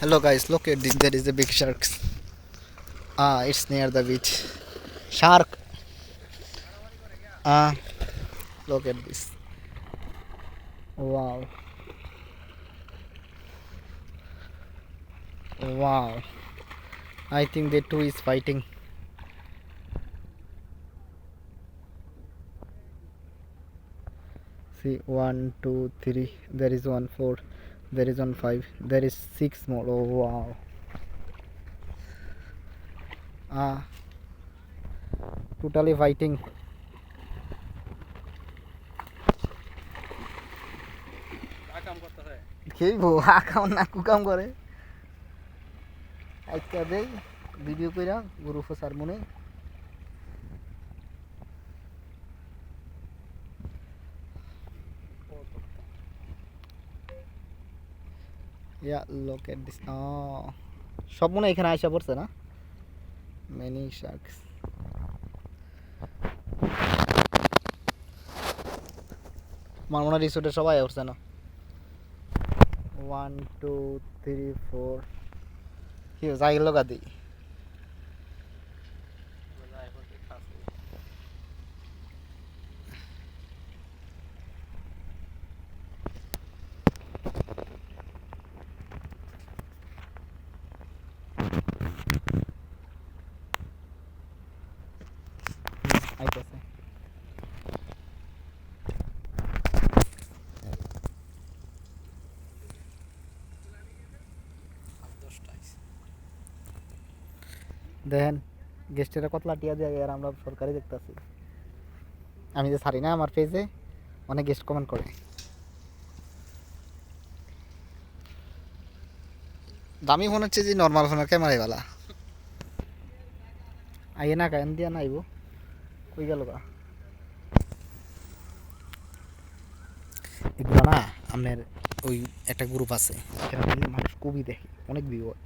Hello guys, look at this. There is a big shark. Ah, it's near the beach. Shark. Ah, look at this. Wow. Wow. I think the two is fighting. See, one, two, three. There is one, four. There is one, five. There is six more. Oh, wow. Ah, totally fighting. খেলব আকাম না কুকাম করে আজকে মনে ইয়া লোক at this সব মনে এখানে আইসা পড়ছে না? মেনি শার্কস আমার মনে হয় রিসোর্টে সবাই উঠছে না। ওয়ান টু থ্রি ফোর কি যাই লগা দিই আইতেছে। দেখেন, গেস্টেরা কত লাটিয়া দিয়ে আর আমরা সরকারি দেখতেছি। আমি যে ছাড়ি না আমার পেজে, অনেক গেস্ট কমেন্ট করে। দামি ফোন হচ্ছে যে নর্মাল ফোনের ক্যামেরাই বালা। আইয়ে না কায়ন দিয়া না কই গেল গা? এগুলো না আপনার ওই একটা গ্রুপ আছে সেখানে মানুষ কবি দেখে অনেক ভিউ হয়